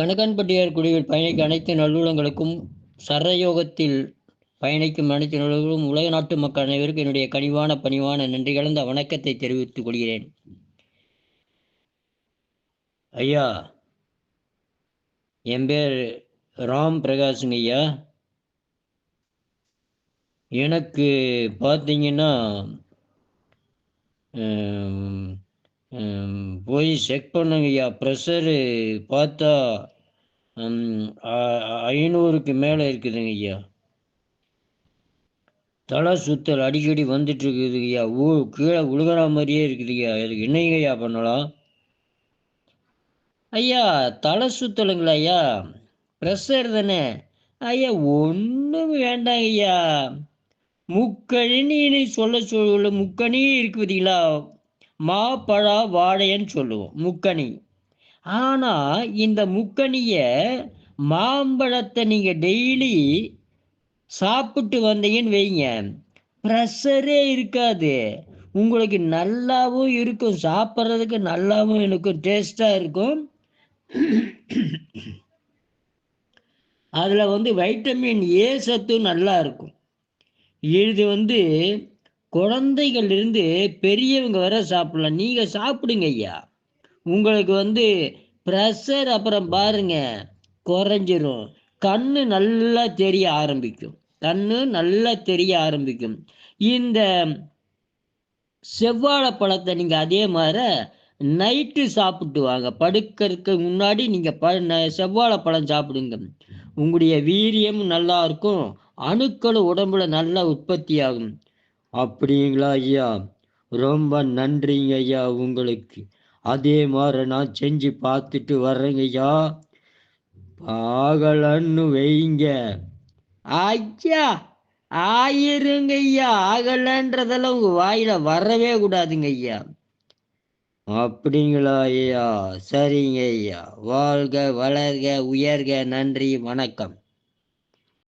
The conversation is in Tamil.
கணக்கன்பட்டியார் குழுவில் பயணிக்க அனைத்து நல்லுள்ளங்களுக்கும் சரயோகத்தில் பயணிக்கும் அனைத்து நல்லுறவும் உலக நாட்டு மக்கள் அனைவருக்கும் என்னுடைய கனிவான பணிவான நன்றி கலந்த வணக்கத்தை தெரிவித்துக் கொள்கிறேன். ஐயா என் பேர் ராம் பிரகாஷுங்க ஐயா. எனக்கு பார்த்தீங்கன்னா போய் செக் பண்ணுங்கய்யா ப்ரெஷரு பார்த்தா ஐநூறுக்கு மேலே இருக்குதுங்க ஐயா. தலை சுத்தல் அடிக்கடி வந்துட்டு ஐயா. ஊ கீழே உழுகிற மாதிரியே இருக்குது ஐயா. அதுக்கு என்னங்க பண்ணலாம்? ஐயா தலை சுத்தலுங்களா ஐயா? ப்ரெஷர் தானே? ஐயா ஒன்றும் வேண்டாங்க ஐயா. முக்கணின்னு சொல்ல சொல்ல முக்கணி இருக்கு பார்த்தீங்களா மாப்பழா வாழைன்னு சொல்லுவோம் முக்கணி ஆனால் இந்த முக்கணியை மாம்பழத்தை நீங்கள் டெய்லி சாப்பிட்டு வந்தீங்கன்னு வைங்க. ப்ரெஷரே இருக்காது. உங்களுக்கு நல்லாவும் இருக்கும் சாப்பிட்றதுக்கு நல்லாவும் இருக்கும் டேஸ்டாக இருக்கும். அதில் வந்து வைட்டமின் ஏ சத்தும் நல்லா இருக்கும். இது வந்து குழந்தைகள்லேருந்து பெரியவங்க வர சாப்பிடலாம். நீங்கள் சாப்பிடுங்க ஐயா. உங்களுக்கு வந்து ப்ரெஷர் அப்புறம் பாருங்க குறைஞ்சிரும். கண்ணு நல்லா தெரிய ஆரம்பிக்கும். கண்ணு நல்லா தெரிய ஆரம்பிக்கும். இந்த செவ்வாழை பழத்தை நீங்கள் அதே மாதிரி நைட்டு சாப்பிட்டு வாங்க. படுக்கிறதுக்கு முன்னாடி நீங்கள் ப செவ்வாழை பழம் சாப்பிடுங்க. உங்களுடைய வீரியமும் நல்லா இருக்கும். அணுக்களும் உடம்புல நல்லா உற்பத்தி ஆகும் அப்படிங்களா ஐயா ரொம்ப நன்றிங்க ஐயா உங்களுக்கு. அதே மாதிரி நான் செஞ்சு பார்த்துட்டு வர்றேங்க ஐயா. ஆகலன்னு வைங்க. ஐயா ஆயிருங்க ஐயா. ஆகலன்றதெல்லாம் உங்க வாயில வரவே கூடாதுங்க ஐயா. அப்படிங்களா ஐயா? சரிங்க ஐயா. வாழ்க வளர்க உயர்க. நன்றி வணக்கம்.